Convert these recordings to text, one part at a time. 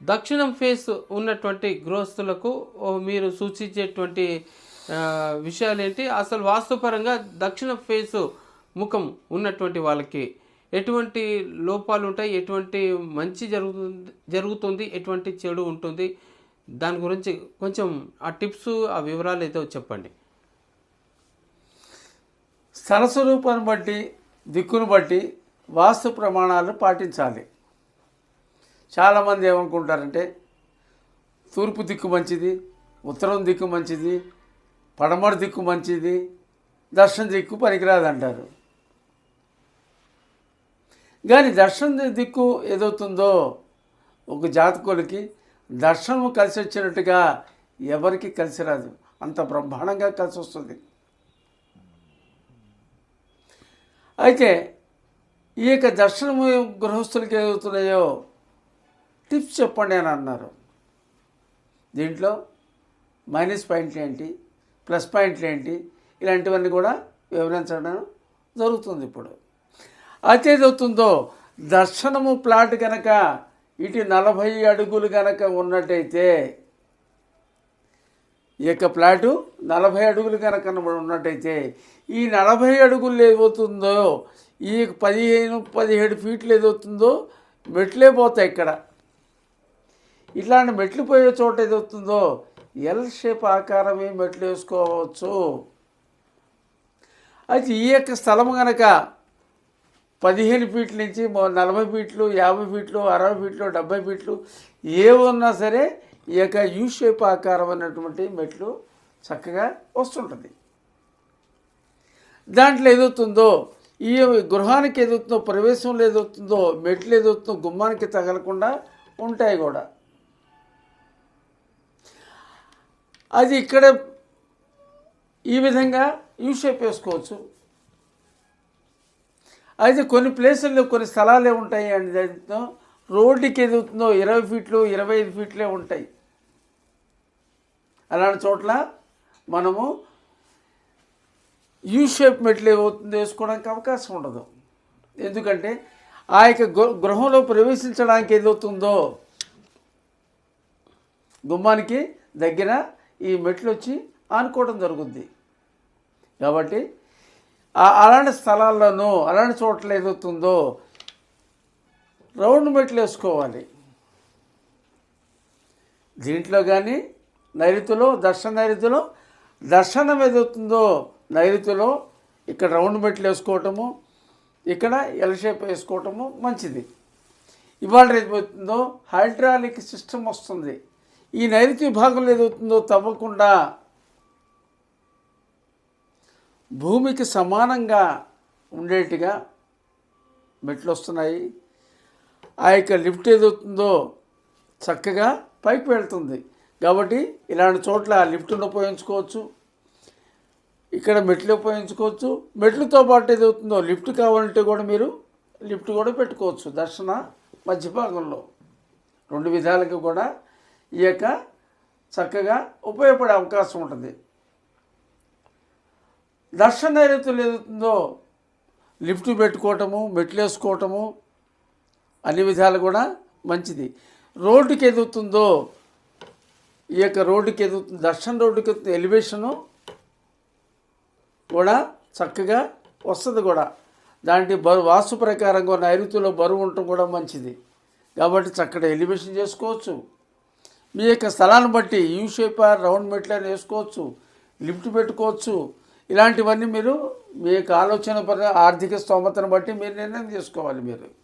దక్షిణం ఫేస్ ఉన్నటువంటి గృహస్థులకు మీరు సూచించేటువంటి విషయాలు ఏంటి అసలు వాస్తుపరంగా దక్షిణ ఫేస్ ముఖం ఉన్నటువంటి వాళ్ళకి ఎటువంటి లోపాలు ఉంటాయి? ఎటువంటి మంచి జరుగుతుంది జరుగుతుంది? ఎటువంటి చెడు ఉంటుంది? దాని గురించి కొంచెం ఆ టిప్స్ ఆ వివరాలు ఏదో చెప్పండి. స్థల స్వరూపాన్ని బట్టి దిక్కును బట్టి వాస్తు ప్రమాణాలు పాటించాలి. చాలామంది ఏమనుకుంటారంటే తూర్పు దిక్కు మంచిది ఉత్తరం దిక్కు మంచిది పడమర దిక్కు మంచిది దర్శన దిక్కు పనికిరాదు అంటారు కానీ దర్శన దిక్కు ఏదవుతుందో ఒక జాతకులకి దర్శనము కలిసి వచ్చినట్టుగా ఎవరికి కలిసి రాదు. అంత బ్రహ్మాండంగా కలిసి వస్తుంది. అయితే ఈ యొక్క దర్శనము గృహస్థులకి ఏదవుతున్నాయో టిప్స్ చెప్పండి అని అన్నారు. దీంట్లో మైనస్ పాయింట్లు ఏంటి ప్లస్ పాయింట్లు ఏంటి ఇలాంటివన్నీ కూడా వివరించడం జరుగుతుంది ఇప్పుడు. అయితే ఏదవుతుందో దర్శనము ప్లాట్ కనుక ఇటు నలభై అడుగులు కనుక ఉన్నట్టయితే ఈ యొక్క ప్లాటు నలభై అడుగులు కనుక ఉన్నట్టయితే ఈ నలభై అడుగులు ఏదవుతుందో ఈ పదిహేను పదిహేడు ఫీట్లు ఏదవుతుందో మెట్లే పోతాయి ఇక్కడ. ఇట్లాంటి మెట్లు పోయే చోట ఏదవుతుందో ఎల్ షేప్ ఆకారమే మెట్లు వేసుకోవచ్చు. అయితే ఈ యొక్క స్థలం కనుక పదిహేను ఫీట్ల నుంచి నలభై ఫీట్లు యాభై ఫీట్లు అరవై ఫీట్లు డెబ్బై ఫీట్లు ఏ ఉన్నా సరే ఈ యొక్క యూ షేప్ ఆకారం అన్నటువంటి మెట్లు చక్కగా వస్తుంటుంది. దాంట్లో ఏదవుతుందో ఈ గృహానికి ఏదవుతుందో ప్రవేశంలో ఏదవుతుందో మెట్లు ఏదవుతుందో గుమ్మానికి తగలకుండా ఉంటాయి కూడా. అది ఇక్కడ ఈ విధంగా యూ షేప్ వేసుకోవచ్చు. అయితే కొన్ని ప్లేసుల్లో కొన్ని స్థలాలే ఉంటాయి అండి. దాంతో రోడ్డుకి ఏదవుతుందో ఇరవై ఫీట్లు ఇరవై ఐదు ఫీట్లే ఉంటాయి. అలాంటి చోట్ల మనము యూ షేప్ మెట్లు ఏమవుతుందో వేసుకోవడానికి అవకాశం ఉండదు. ఎందుకంటే ఆ యొక్క గృహంలో ప్రవేశించడానికి ఏదవుతుందో గుమ్మానికి దగ్గర ఈ మెట్లు వచ్చి ఆనుకోవడం జరుగుద్ది. కాబట్టి ఆ- అలాంటి స్థలాల్లోనూ అలాంటి చోట్ల ఏదవుతుందో రౌండ్ మెట్లు వేసుకోవాలి. దీంట్లో కానీ నైరుతిలో దర్శన నైరుతిలో దర్శనం ఏదవుతుందో నైరుతిలో ఇక్కడ రౌండ్ మెట్లు వేసుకోవటము ఇక్కడ ఎల్ షేప్ వేసుకోవటము మంచిది. ఇవాళ ఏదవుతుందో హైడ్రాలిక్ సిస్టమ్ వస్తుంది. ఈ నైరుతి విభాగంలో ఏదవుతుందో తవ్వకుండా భూమికి సమానంగా ఉండేట్టుగా మెట్లు వస్తున్నాయి ఆ యొక్క లిఫ్ట్ ఏదవుతుందో చక్కగా పైకి వెళ్తుంది. కాబట్టి ఇలాంటి చోట్ల లిఫ్ట్ను ఉపయోగించుకోవచ్చు. ఇక్కడ మెట్లు ఉపయోగించుకోవచ్చు. మెట్లతో పాటు ఏదవుతుందో లిఫ్ట్ కావాలంటే కూడా మీరు లిఫ్ట్ కూడా పెట్టుకోవచ్చు. దర్శన మధ్య భాగంలో రెండు విధాలుగా కూడా ఈ యొక్క చక్కగా ఉపయోగపడే అవకాశం ఉంటుంది. దర్శన నైరుతులు ఏదవుతుందో లిఫ్ట్ పెట్టుకోవటము మెట్లు వేసుకోవటము అన్ని విధాలు కూడా మంచిది. రోడ్డుకి ఎదుగుతుందో ఈ యొక్క రోడ్డుకి ఎదుగుతుంది దర్శన రోడ్డుకి ఎదుగుతుంది ఎలివేషను కూడా చక్కగా వస్తుంది కూడా. దాంట్లో బరువు వాస్తు ప్రకారంగా నైరుతిలో బరువు ఉండటం కూడా మంచిది. కాబట్టి చక్కటి ఎలివేషన్ చేసుకోవచ్చు. మీ యొక్క స్థలాన్ని బట్టి యూ షేప్ రౌండ్ మెట్లని వేసుకోవచ్చు లిఫ్ట్ పెట్టుకోవచ్చు. ఇలాంటివన్నీ మీరు మీ యొక్క ఆలోచన పరంగా ఆర్థిక స్తోమతను బట్టి మీరు నిర్ణయం చేసుకోవాలి మీరు.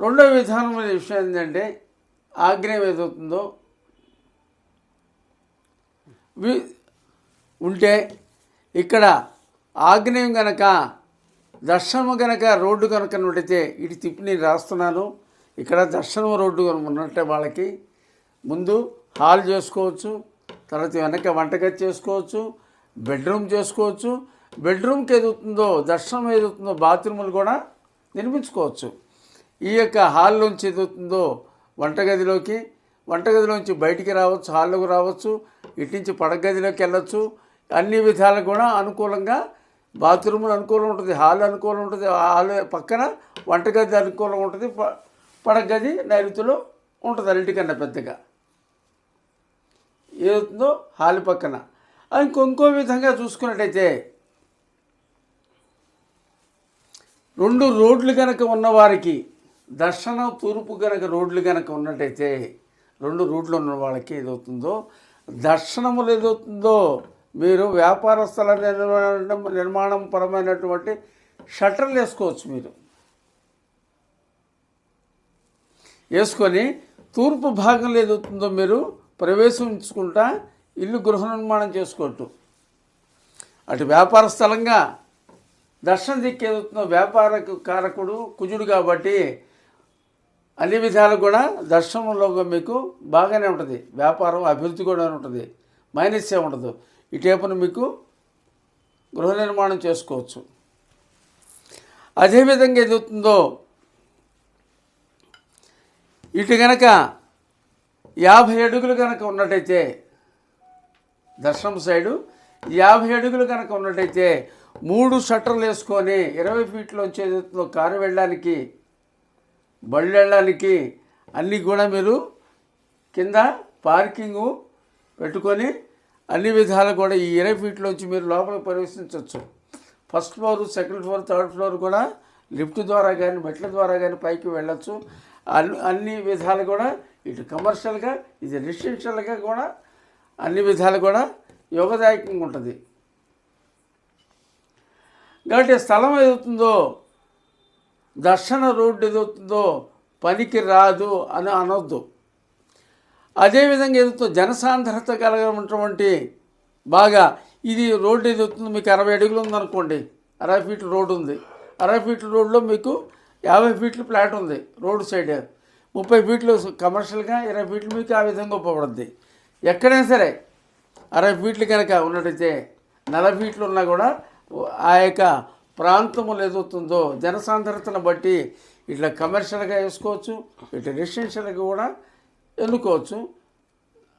రెండవ విధానమైన విషయం ఏంటంటే ఆగ్నేయం ఏదవుతుందో వి- ఉంటే ఇక్కడ ఆగ్నేయం గనక దర్శనము కనుక రోడ్డు కనుక నుండితే ఇటు తిప్పి నేను రాస్తున్నాను. ఇక్కడ దర్శనం రోడ్డు కనుక ఉన్నట్టే వాళ్ళకి. ముందు హాల్ చేసుకోవచ్చు తర్వాత వెనక వంటగది చేసుకోవచ్చు బెడ్రూమ్ చేసుకోవచ్చు. బెడ్రూమ్కి ఎదుగుతుందో దర్శనం ఎదుగుతుందో బాత్రూములు కూడా నిర్మించుకోవచ్చు. ఈ యొక్క హాల్లోంచి ఎదుగుతుందో వంటగదిలోకి వంటగదిలోంచి బయటికి రావచ్చు హాల్లోకి రావచ్చు ఇటు నుంచి పడగదిలోకి వెళ్ళొచ్చు. అన్ని విధాలు కూడా అనుకూలంగా బాత్రూములు అనుకూలం ఉంటుంది హాల్ అనుకూలం ఉంటుంది హాల్ పక్కన వంటగది అనుకూలం ఉంటుంది ప- పడగది నైరుతిలో ఉంటుంది అన్నిటికన్నా పెద్దగా. ఏదవుతుందో హాలి పక్కన. అది ఇంకో విధంగా చూసుకున్నట్టయితే రెండు రోడ్లు కనుక ఉన్నవారికి దర్శనం తూర్పు కనుక రోడ్లు కనుక ఉన్నట్టయితే రెండు రోడ్లు ఉన్న వాళ్ళకి ఏదవుతుందో దర్శనములు ఏదవుతుందో మీరు వ్యాపార స్థల నిర్మాణం నిర్మాణం పరమైనటువంటి షట్టర్లు వేసుకోవచ్చు మీరు. వేసుకొని తూర్పు భాగంలో ఏదవుతుందో మీరు ప్రవేశించుకుంటా ఇల్లు గృహ నిర్మాణం చేసుకోవచ్చు అటు వ్యాపార స్థలంగా దర్శనం దిక్కేదుతుందో వ్యాపార కారకుడు కుజుడు కాబట్టి అన్ని విధాలు కూడా దర్శనంలో మీకు బాగానే ఉంటుంది. వ్యాపారం అభివృద్ధి కూడా ఉంటుంది. మైనస్ ఏ ఉండదు. ఇటేపున మీకు గృహ నిర్మాణం చేసుకోవచ్చు. అదేవిధంగా ఎదుగుతుందో ఇటు గనక యాభై అడుగులు కనుక ఉన్నట్టయితే దర్శనం సైడు యాభై అడుగులు కనుక ఉన్నట్టయితే మూడు షట్టర్లు వేసుకొని ఇరవై ఫీట్లోంచి ఏదైతుందో కారు వెళ్ళడానికి బళ్ళు వెళ్ళడానికి అన్నీ కూడా మీరు కింద పార్కింగు పెట్టుకొని అన్ని విధాలు కూడా ఈ ఇరవై ఫీట్లోంచి మీరు లోపలికి ప్రవేశించవచ్చు. First floor second floor third floor కూడా లిఫ్ట్ ద్వారా కానీ మెట్ల ద్వారా కానీ పైకి వెళ్ళచ్చు. అన్ని అన్ని విధాలు కూడా ఇటు కమర్షియల్గా ఇది రెసిడెన్షియల్గా కూడా అన్ని విధాలు కూడా యోగదాయకంగా ఉంటుంది. కాబట్టి స్థలం ఏదవుతుందో దర్శన రోడ్డు ఏదవుతుందో పనికి రాదు అని అనొద్దు. అదేవిధంగా ఏదవుతుందో జనసాంద్రత కలిగినటువంటి బాగా ఇది రోడ్డు ఏదవుతుందో మీకు అరవై అడుగులు ఉందనుకోండి అరవై ఫీట్ల రోడ్డు ఉంది. అరవై ఫీట్ల రోడ్లో మీకు యాభై ఫీట్ల ప్లాట్ ఉంది రోడ్డు సైడ్. ముప్పై ఫీట్లు కమర్షియల్గా ఇరవై ఫీట్లు మీకు ఆ విధంగా ఉపయోగపడుద్ది. ఎక్కడైనా సరే అరవై ఫీట్లు కనుక ఉన్నట్టయితే నలభై ఫీట్లు ఉన్నా కూడా ఆ యొక్క ప్రాంతములు ఏదవుతుందో జనసాంద్రతను బట్టి ఇట్లా కమర్షియల్గా వేసుకోవచ్చు ఇట్లా రెసిడెన్షియల్గా కూడా ఎన్నుకోవచ్చు.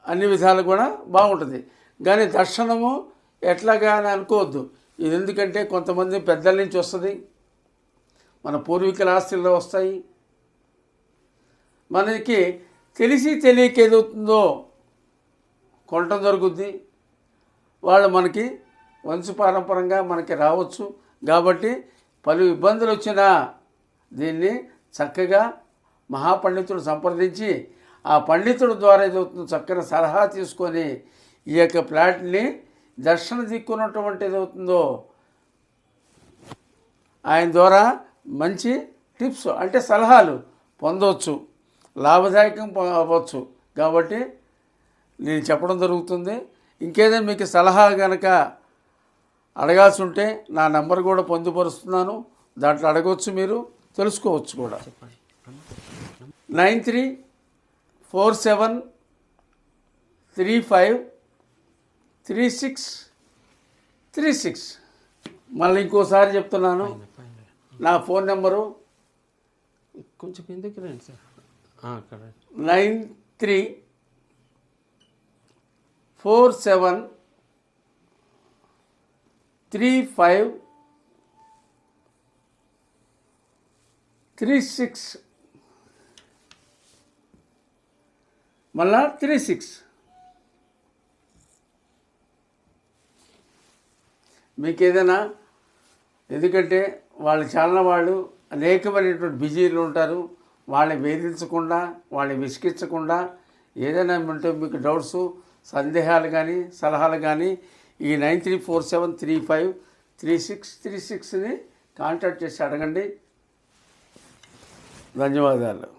అన్ని విధాలు కూడా బాగుంటుంది. కానీ దర్శనము ఎట్లాగా అని అనుకోవద్దు. ఇది ఎందుకంటే కొంతమంది పెద్దల నుంచి వస్తుంది. మన పూర్వీకుల ఆస్తుల్లో వస్తాయి. మనకి తెలిసి తెలియక ఏదవుతుందో కొనటం జరుగుద్ది. వాళ్ళు మనకి వంశపారంపరంగా మనకి రావచ్చు. కాబట్టి పలు ఇబ్బందులు వచ్చినా దీన్ని చక్కగా మహాపండితులు సంప్రదించి ఆ పండితుడి ద్వారా ఏదవుతుందో చక్కని సలహా తీసుకొని ఈ యొక్క ప్లాట్ని దర్శన దిక్కున్నటువంటి ఏదవుతుందో ఆయన ద్వారా మంచి టిప్స్ అంటే సలహాలు పొందవచ్చు. లాభదాయకం అవ్వచ్చు. కాబట్టి నేను చెప్పడం జరుగుతుంది. ఇంకేదైనా మీకు సలహా కనుక అడగాల్సి ఉంటే నా నెంబర్ కూడా పొందుపరుస్తున్నాను. దాంట్లో అడగవచ్చు మీరు తెలుసుకోవచ్చు కూడా. Nine three four seven three five three six three six. మళ్ళీ ఇంకోసారి చెప్తున్నాను. నా ఫోన్ నెంబరు కొంచెం కిందకి రండి sir. Nine three four seven three five three six మళ్ళా త్రీ సిక్స్. మీకు ఏదైనా ఎందుకంటే వాళ్ళు చాలా వాళ్ళు అనేకమైనటువంటి బిజీలు ఉంటారు. వాళ్ళని వేధించకుండా వాళ్ళని విసిగించకుండా ఏదైనా ఉంటే మీకు డౌట్స్ సందేహాలు కానీ సలహాలు కానీ ఈ nine three four seven three five three six త్రీ సిక్స్ని కాంటాక్ట్ చేసి అడగండి. ధన్యవాదాలు.